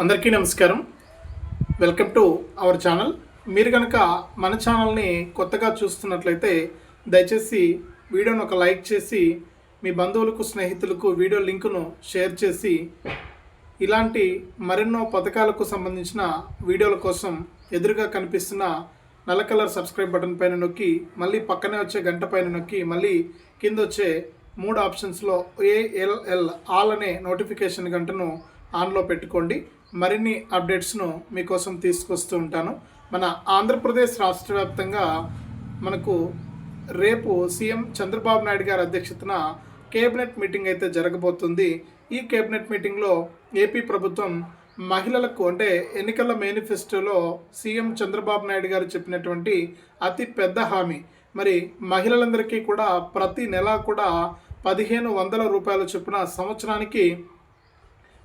అందరికీ నమస్కారం. Welcome to our channel. మీరు కనుక మన ఛానల్ని కొత్తగా చూస్తున్నట్లయితే దయచేసి వీడియోను ఒక లైక్ చేసి మీ బంధువులకు స్నేహితులకు వీడియో లింకును షేర్ చేసి ఇలాంటి మరెన్నో పథకాలకు సంబంధించిన వీడియోల కోసం ఎదురుగా కనిపిస్తున్న నల్ల కలర్ సబ్స్క్రైబ్ బటన్ పైన నొక్కి మళ్ళీ పక్కనే వచ్చే గంట పైన నొక్కి మళ్ళీ కింద వచ్చే మూడు ఆప్షన్స్లో ఏఎల్ఎల్ ఆల్ అనే నోటిఫికేషన్ గంటను ఆన్లో పెట్టుకోండి. మరిన్ని అప్డేట్స్ను మీకోసం తీసుకొస్తూ ఉంటాను. మన ఆంధ్రప్రదేశ్ రాష్ట్ర వ్యాప్తంగా మనకు రేపు సీఎం చంద్రబాబు నాయుడు గారి అధ్యక్షతన కేబినెట్ మీటింగ్ అయితే జరగబోతుంది. ఈ కేబినెట్ మీటింగ్లో ఏపీ ప్రభుత్వం మహిళలకు అంటే ఎన్నికల మేనిఫెస్టోలో సీఎం చంద్రబాబు నాయుడు గారు చెప్పినటువంటి అతి పెద్ద హామీ. మరి మహిళలందరికీ కూడా ప్రతి నెల కూడా పదిహేను వందల రూపాయల చొప్పున సంవత్సరానికి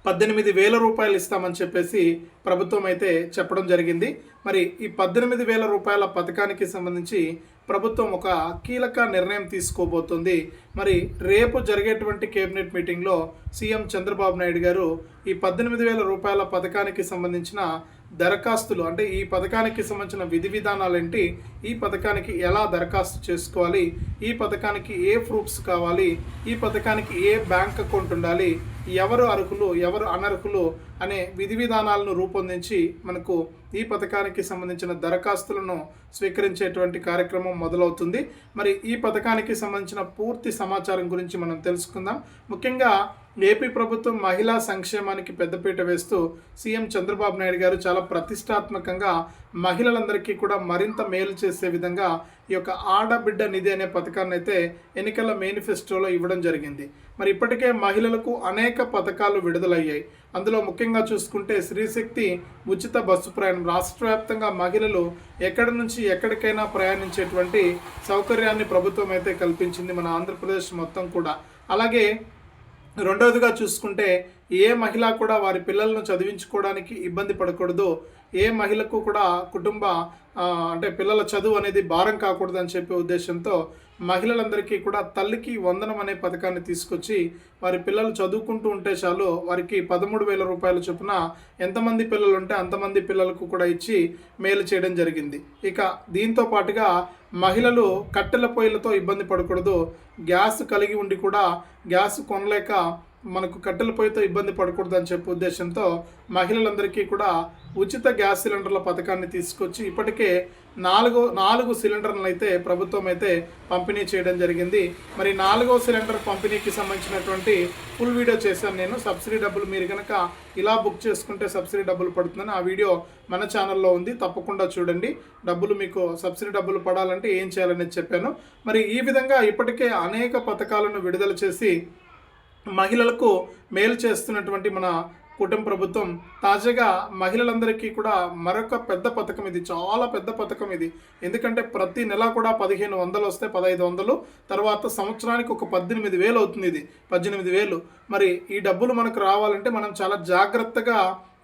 పద్దెనిమిది వేల రూపాయలు ఇస్తామని చెప్పేసి ప్రభుత్వం అయితే చెప్పడం జరిగింది. మరి ఈ పద్దెనిమిది వేల రూపాయల పథకానికి సంబంధించి ప్రభుత్వం ఒక కీలక నిర్ణయం తీసుకోబోతుంది. మరి రేపు జరిగేటువంటి కేబినెట్ మీటింగ్లో సీఎం చంద్రబాబు నాయుడు గారు ఈ పద్దెనిమిది వేల రూపాయల పథకానికి సంబంధించిన దరఖాస్తులు అంటే ఈ పథకానికి సంబంధించిన విధి విధానాలు ఏంటి ఈ పథకానికి ఎలా దరఖాస్తు చేసుకోవాలి? ఈ పథకానికి ఏ ప్రూఫ్స్ కావాలి? ఈ పథకానికి ఏ బ్యాంక్ అకౌంట్ ఉండాలి? ఎవరు అర్హులు ఎవరు అనర్హులు అనే విధి విధానాలను రూపొందించి మనకు ఈ పథకానికి సంబంధించిన దరఖాస్తులను స్వీకరించేటువంటి కార్యక్రమం మొదలవుతుంది. మరి ఈ పథకానికి సంబంధించిన పూర్తి సమాచారం గురించి మనం తెలుసుకుందాం. ముఖ్యంగా ఏపీ ప్రభుత్వం మహిళా సంక్షేమానికి పెద్దపీట వేస్తూ సీఎం చంద్రబాబు నాయుడు గారు చాలా ప్రతిష్టాత్మకంగా మహిళలందరికీ కూడా మరింత మేలు చేసే విధంగా ఈ యొక్క ఆడబిడ్డ నిధి అనే పథకాన్ని అయితే ఎన్నికల మేనిఫెస్టోలో ఇవ్వడం జరిగింది. మరి ఇప్పటికే మహిళలకు అనేక పథకాలు విడుదలయ్యాయి. అందులో ముఖ్యంగా చూసుకుంటే శ్రీశక్తి ఉచిత బస్సు ప్రయాణం రాష్ట్ర వ్యాప్తంగా మహిళలు ఎక్కడి నుంచి ఎక్కడికైనా ప్రయాణించేటువంటి సౌకర్యాన్ని ప్రభుత్వం అయితే కల్పించింది మన ఆంధ్రప్రదేశ్ మొత్తం కూడా. అలాగే రెండవదిగా చూసుకుంటే ఏ మహిళ కూడా వారి పిల్లలను చదివించుకోవడానికి ఇబ్బంది పడకూడదు. ఏ మహిళకు కూడా కుటుంబ అంటే పిల్లల చదువు అనేది భారం కాకూడదు అని చెప్పే ఉద్దేశంతో మహిళలందరికీ కూడా తల్లికి వందనం అనే పథకాన్ని తీసుకొచ్చి వారి పిల్లలు చదువుకుంటూ ఉంటే చాలు వారికి పదమూడు వేల రూపాయల చొప్పున ఎంతమంది పిల్లలు ఉంటే అంతమంది పిల్లలకు కూడా ఇచ్చి మేలు చేయడం జరిగింది. ఇక దీంతో పాటుగా మహిళలు కట్టెల పొయ్యిలతో ఇబ్బంది పడకూడదు. గ్యాస్ కలిగి ఉండి కూడా గ్యాస్ కొనలేక మనకు కట్టెల పొయ్యితో ఇబ్బంది పడకూడదు అని చెప్పే ఉద్దేశంతో మహిళలందరికీ కూడా ఉచిత గ్యాస్ సిలిండర్ల పథకాన్ని తీసుకొచ్చి ఇప్పటికే నాలుగు నాలుగు సిలిండర్లను అయితే ప్రభుత్వం అయితే పంపిణీ చేయడం జరిగింది. మరి నాలుగో సిలిండర్ పంపిణీకి సంబంధించినటువంటి ఫుల్ వీడియో చేశాను నేను. సబ్సిడీ డబ్బులు మీరు కనుక ఇలా బుక్ చేసుకుంటే సబ్సిడీ డబ్బులు పడుతుందని ఆ వీడియో మన ఛానల్లో ఉంది. తప్పకుండా చూడండి. డబ్బులు మీకు సబ్సిడీ డబ్బులు పడాలంటే ఏం చేయాలనేది చెప్పాను. మరి ఈ విధంగా ఇప్పటికే అనేక పథకాలను విడుదల చేసి మహిళలకు మేలు చేస్తున్నటువంటి మన కుటుంబ ప్రభుత్వం తాజాగా మహిళలందరికీ కూడా మరొక పెద్ద పథకం ఇది చాలా పెద్ద పథకం ఇది. ఎందుకంటే ప్రతి నెల కూడా పదిహేను వందలు వస్తే పదహైదు వందలు తర్వాత సంవత్సరానికి ఒక పద్దెనిమిది వేలు అవుతుంది ఇది పద్దెనిమిది వేలు. మరి ఈ డబ్బులు మనకు రావాలంటే మనం చాలా జాగ్రత్తగా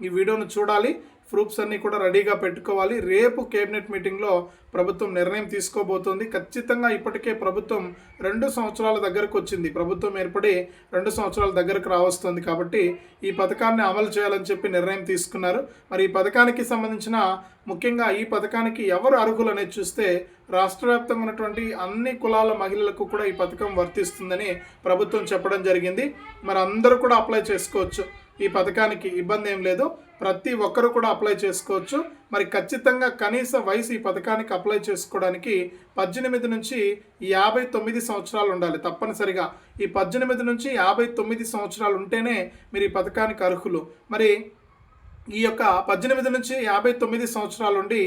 ఈ వీడియోను చూడాలి. ప్రూఫ్స్ అన్నీ కూడా రెడీగా పెట్టుకోవాలి. రేపు కేబినెట్ మీటింగ్లో ప్రభుత్వం నిర్ణయం తీసుకోబోతోంది. ఖచ్చితంగా ఇప్పటికే ప్రభుత్వం రెండు సంవత్సరాల దగ్గరకు వచ్చింది. ప్రభుత్వం ఏర్పడి రెండు సంవత్సరాల దగ్గరకు రావస్తుంది కాబట్టి ఈ పథకాన్ని అమలు చేయాలని చెప్పి నిర్ణయం తీసుకున్నారు. మరి ఈ పథకానికి సంబంధించిన ముఖ్యంగా ఈ పథకానికి ఎవరు అర్హులు అనేది చూస్తే రాష్ట్ర వ్యాప్తంగా ఉన్నటువంటి అన్ని కులాల మహిళలకు కూడా ఈ పథకం వర్తిస్తుందని ప్రభుత్వం చెప్పడం జరిగింది. మరి అందరూ కూడా అప్లై చేసుకోవచ్చు. ఈ పథకానికి ఇబ్బంది ఏం లేదు. ప్రతి ఒక్కరు కూడా అప్లై చేసుకోవచ్చు. మరి ఖచ్చితంగా కనీస వయసు ఈ పథకానికి అప్లై చేసుకోవడానికి పద్దెనిమిది నుంచి యాభై తొమ్మిది సంవత్సరాలు ఉండాలి తప్పనిసరిగా. ఈ పద్దెనిమిది నుంచి యాభై తొమ్మిది సంవత్సరాలు ఉంటేనే మీరు ఈ పథకానికి అర్హులు. మరి ఈ యొక్క పద్దెనిమిది నుంచి యాభై తొమ్మిది సంవత్సరాల నుండి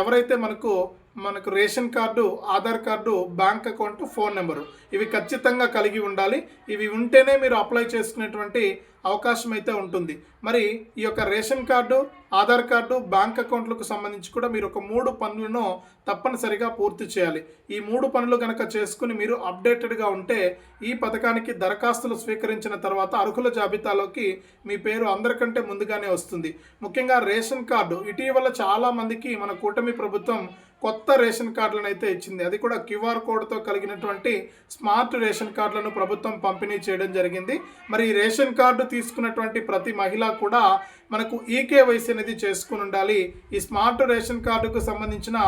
ఎవరైతే మనకు మనకు ration card Aadhaar card bank account phone number ఇవి ఖచ్చితంగా కలిగి ఉండాలి. ఇవి ఉంటేనే మీరు అప్లై చేసుకునేటువంటి అవకాశం అయితే ఉంటుంది. మరి ఈ యొక్క ration card Aadhaar card bank అకౌంట్లకు సంబంధించి కూడా మీరు ఒక మూడు పనులను తప్పనిసరిగా పూర్తి చేయాలి. ఈ మూడు పనులు కనుక చేసుకుని మీరు అప్డేటెడ్గా ఉంటే ఈ పథకానికి దరఖాస్తులు స్వీకరించిన తర్వాత అర్హుల జాబితాలోకి మీ పేరు అందరికంటే ముందుగానే వస్తుంది. ముఖ్యంగా రేషన్ కార్డు ఇటీవల చాలామందికి మన కూటమి ప్రభుత్వం కొత్త రేషన్ కార్డులను అయితే ఇచ్చింది. అది కూడా క్యూఆర్ కోడ్తో కలిగినటువంటి స్మార్ట్ రేషన్ కార్డులను ప్రభుత్వం పంపిణీ చేయడం జరిగింది. మరి ఈ రేషన్ కార్డు తీసుకున్నటువంటి ప్రతి మహిళ కూడా మనకు ఈకేవైసీ అనేది చేసుకుని ఉండాలి. ఈ స్మార్ట్ రేషన్ కార్డుకు సంబంధించిన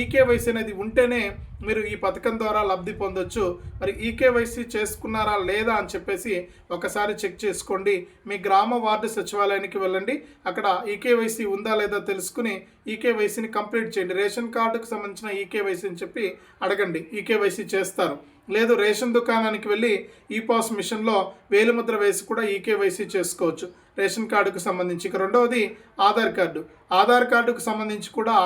ఈకేవైసీ అనేది ఉంటేనే మీరు ఈ పథకం ద్వారా లబ్ధి పొందొచ్చు. మరి ఈకేవైసీ చేసుకున్నారా లేదా అని చెప్పేసి ఒకసారి చెక్ చేసుకోండి. మీ గ్రామ వార్డు సచివాలయానికి వెళ్ళండి. అక్కడ ఈకేవైసీ ఉందా లేదా తెలుసుకుని ఈకేవైసీని కంప్లీట్ చేయండి. రేషన్ కార్డుకు సంబంధించిన ఈకేవైసీ అని చెప్పి అడగండి. ఈకేవైసీ చేస్తారు. లేదు రేషన్ దుకాణానికి వెళ్ళి ఈ పాస్ మిషన్లో వేలిముద్ర వేసి కూడా ఈకేవైసీ చేసుకోవచ్చు. రేషన్ కార్డుకు సంబంధించి. ఇక రెండవది ఆధార్ కార్డు. ఆధార్ కార్డుకు సంబంధించి కూడా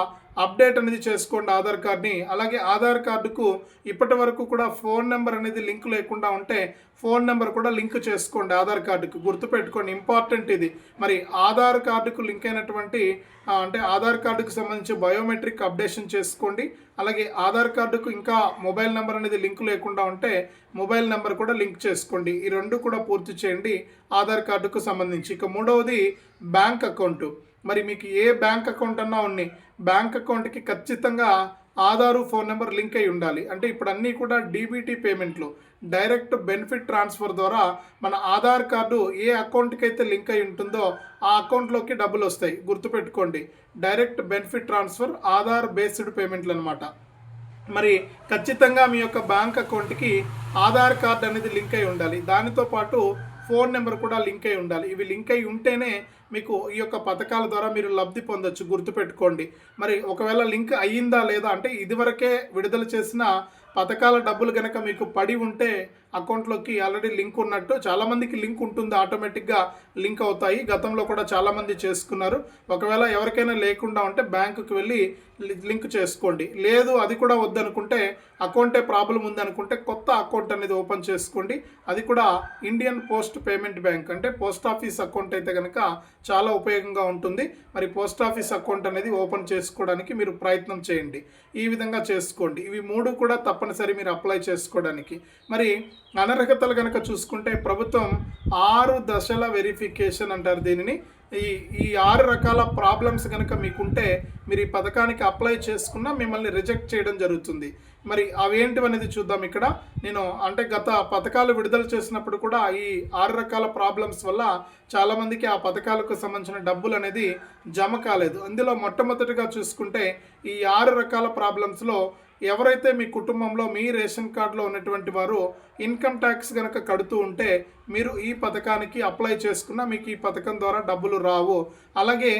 అప్డేట్ అనేది చేసుకోండి ఆధార్ కార్డ్ని. అలాగే ఆధార్ కార్డుకు ఇప్పటి వరకు కూడా ఫోన్ నెంబర్ అనేది లింక్ లేకుండా ఉంటే ఫోన్ నెంబర్ కూడా లింక్ చేసుకోండి ఆధార్ కార్డుకు. గుర్తుపెట్టుకోండి ఇంపార్టెంట్ ఇది. మరి ఆధార్ కార్డుకు లింక్ అయినటువంటి అంటే ఆధార్ కార్డుకు సంబంధించి బయోమెట్రిక్ అప్డేషన్ చేసుకోండి. అలాగే ఆధార్ కార్డుకు ఇంకా మొబైల్ నెంబర్ అనేది లింక్ లేకుండా ఉంటే మొబైల్ నెంబర్ కూడా లింక్ చేసుకోండి. ఈ రెండు కూడా పూర్తి చేయండి ఆధార్ కార్డుకు సంబంధించి. ఇక మూడవది బ్యాంక్ అకౌంట్. మరి మీకు ఏ బ్యాంక్ అకౌంట్ అన్నా ఉన్నాయి బ్యాంక్ అకౌంట్కి ఖచ్చితంగా ఆధారు ఫోన్ నెంబర్ లింక్ అయి ఉండాలి. అంటే ఇప్పుడు అన్నీ కూడా డీబీటీ పేమెంట్లు డైరెక్ట్ బెనిఫిట్ ట్రాన్స్ఫర్ ద్వారా మన ఆధార్ కార్డు ఏ అకౌంట్కి అయితే లింక్ అయి ఉంటుందో ఆ అకౌంట్లోకి డబ్బులు వస్తాయి. గుర్తుపెట్టుకోండి direct benefit transfer Aadhaar based పేమెంట్లు అనమాట మరి ఖచ్చితంగా మీ యొక్క బ్యాంక్ అకౌంట్కి ఆధార్ కార్డ్ అనేది లింక్ అయి ఉండాలి. దానితో పాటు ఫోన్ నెంబర్ కూడా లింక్ అయి ఉండాలి. ఇవి లింక్ అయి ఉంటేనే మీకు ఈ యొక్క పథకాల ద్వారా మీరు లబ్ధి పొందొచ్చు. గుర్తుపెట్టుకోండి. మరి ఒకవేళ లింక్ అయ్యిందా లేదా అంటే ఇదివరకే విడుదల చేసిన పథకాల డబ్బులు కనుక మీకు పడి ఉంటే అకౌంట్లోకి ఆల్రెడీ లింక్ ఉన్నట్టు చాలామందికి లింక్ ఉంటుంది ఆటోమేటిక్గా లింక్ అవుతాయి. గతంలో కూడా చాలామంది చేసుకున్నారు. ఒకవేళ ఎవరికైనా లేకుండా ఉంటే బ్యాంకుకి వెళ్ళి లింక్ చేసుకోండి. లేదు అది కూడా వద్దనుకుంటే అకౌంటే ప్రాబ్లం ఉందనుకుంటే కొత్త అకౌంట్ అనేది ఓపెన్ చేసుకోండి. అది కూడా ఇండియన్ పోస్ట్ పేమెంట్ బ్యాంక్. అంటే పోస్ట్ ఆఫీస్ అకౌంట్ అయితే కనుక చాలా ఉపయోగంగా ఉంటుంది. మరి పోస్ట్ ఆఫీస్ అకౌంట్ అనేది ఓపెన్ చేసుకోవడానికి మీరు ప్రయత్నం చేయండి. ఈ విధంగా చేసుకోండి. ఇవి మూడు కూడా తప్పనిసరి మీరు అప్లై చేసుకోవడానికి. మరి అనర్హతలు కనుక చూసుకుంటే ప్రభుత్వం ఆరు దశల వెరిఫికేషన్ అంటారు దీనిని. ఈ ఈ ఆరు రకాల ప్రాబ్లమ్స్ కనుక మీకుంటే మీరు ఈ పథకానికి అప్లై చేసుకున్నా మిమ్మల్ని రిజెక్ట్ చేయడం జరుగుతుంది. మరి అవేంటివి అనేది చూద్దాం ఇక్కడ. నేను అంటే గత పథకాలు విడుదల చేసినప్పుడు కూడా ఈ ఆరు రకాల ప్రాబ్లమ్స్ వల్ల చాలామందికి ఆ పథకాలకు సంబంధించిన డబ్బులు అనేది జమ కాలేదు. అందులో మొట్టమొదటిగా చూసుకుంటే ఈ ఆరు రకాల ప్రాబ్లమ్స్లో ఎవరైతే మీ కుటుంబంలో మీ రేషన్ కార్డులో ఉన్నటువంటి వారు ఇన్కమ్ ట్యాక్స్ కనుక కడుతూ ఉంటే మీరు ఈ పథకానికి అప్లై చేసుకున్న మీకు ఈ పథకం ద్వారా డబ్బులు రావు. అలాగే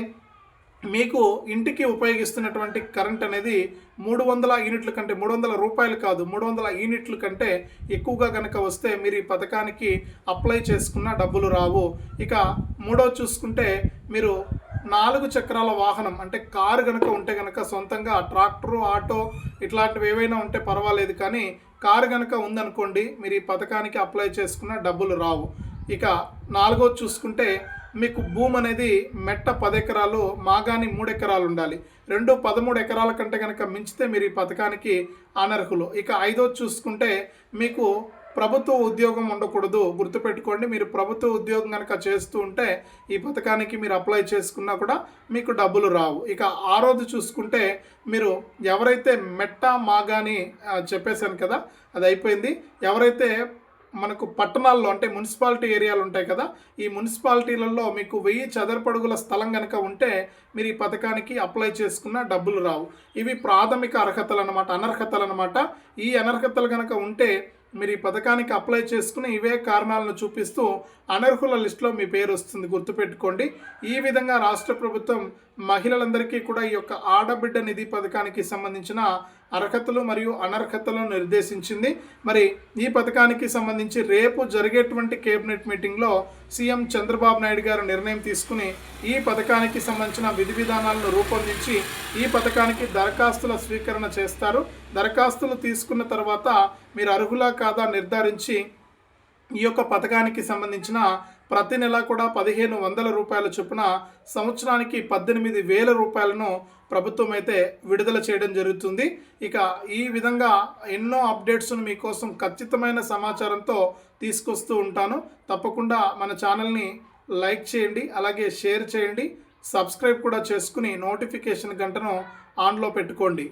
మీకు ఇంటికి ఉపయోగిస్తున్నటువంటి కరెంట్ అనేది మూడు వందల యూనిట్ల కంటే మూడు వందల రూపాయలు కాదు మూడు వందల యూనిట్ల కంటే ఎక్కువగా కనుక వస్తే మీరు ఈ పథకానికి అప్లై చేసుకున్న డబ్బులు రావు. ఇక మూడో చూసుకుంటే మీరు నాలుగు చక్రాల వాహనం అంటే కారు కనుక ఉంటే కనుక సొంతంగా ట్రాక్టరు ఆటో ఇట్లాంటివి ఏవైనా ఉంటే పర్వాలేదు కానీ కారు కనుక ఉందనుకోండి మీరు ఈ పథకానికి అప్లై చేసుకున్న డబ్బులు రావు. ఇక నాలుగో చూసుకుంటే మీకు భూమి అనేది మెట్ట పది ఎకరాలు మాగాని మూడు ఎకరాలు ఉండాలి. రెండు పదమూడు ఎకరాల కంటే కనుక మించితే మీరు ఈ పథకానికి అనర్హులు. ఇక ఐదో చూసుకుంటే మీకు ప్రభుత్వ ఉద్యోగం ఉండకూడదు. గుర్తుపెట్టుకోండి మీరు ప్రభుత్వ ఉద్యోగం కనుక చేస్తూ ఉంటే ఈ పథకానికి మీరు అప్లై చేసుకున్నా కూడా మీకు డబ్బులు రావు. ఇక ఆరోజు చూసుకుంటే మీరు ఎవరైతే మెట్ట మాగాని చెప్పేశాను కదా అది అయిపోయింది. ఎవరైతే మనకు పట్టణాల్లో అంటే మున్సిపాలిటీ ఏరియాలు ఉంటాయి కదా ఈ మున్సిపాలిటీలలో మీకు వెయ్యి చదరపడుగుల స్థలం కనుక ఉంటే మీరు ఈ పథకానికి అప్లై చేసుకున్న డబ్బులు రావు. ఇవి ప్రాథమిక అర్హతలు అనమాట అనర్హతలు అనమాట ఈ అనర్హతలు కనుక ఉంటే మీరు ఈ పథకానికి అప్లై చేసుకుని ఇవే కారణాలను చూపిస్తూ అనర్హుల లిస్టులో మీ పేరు వస్తుంది. గుర్తుపెట్టుకోండి. ఈ విధంగా రాష్ట్ర ప్రభుత్వం మహిళలందరికీ కూడా ఈ యొక్క ఆడబిడ్డ నిధి పథకానికి సంబంధించిన అర్హతలు మరియు అనర్హతలను నిర్దేశించింది. మరి ఈ పథకానికి సంబంధించి రేపు జరిగేటువంటి కేబినెట్ మీటింగ్లో సీఎం చంద్రబాబు నాయుడు గారు నిర్ణయం తీసుకుని ఈ పథకానికి సంబంధించిన విధి విధానాలను రూపొందించి ఈ పథకానికి దరఖాస్తుల స్వీకరణ చేస్తారు. దరఖాస్తులు తీసుకున్న తర్వాత మీరు అర్హులా కాదా నిర్ధారించి ఈ యొక్క పథకానికి సంబంధించిన ప్రతి నెల కూడా పదిహేను వందల రూపాయల చొప్పున సంవత్సరానికి పద్దెనిమిది వేల రూపాయలను ప్రభుత్వం అయితే విడుదల చేయడం జరుగుతుంది. ఇక ఈ విధంగా ఎన్నో అప్డేట్స్ను మీకోసం ఖచ్చితమైన సమాచారంతో తీసుకొస్తూ ఉంటాను. తప్పకుండా మన ఛానల్ని లైక్ చేయండి అలాగే షేర్ చేయండి సబ్స్క్రైబ్ కూడా చేసుకుని నోటిఫికేషన్ గంటను ఆన్లో పెట్టుకోండి.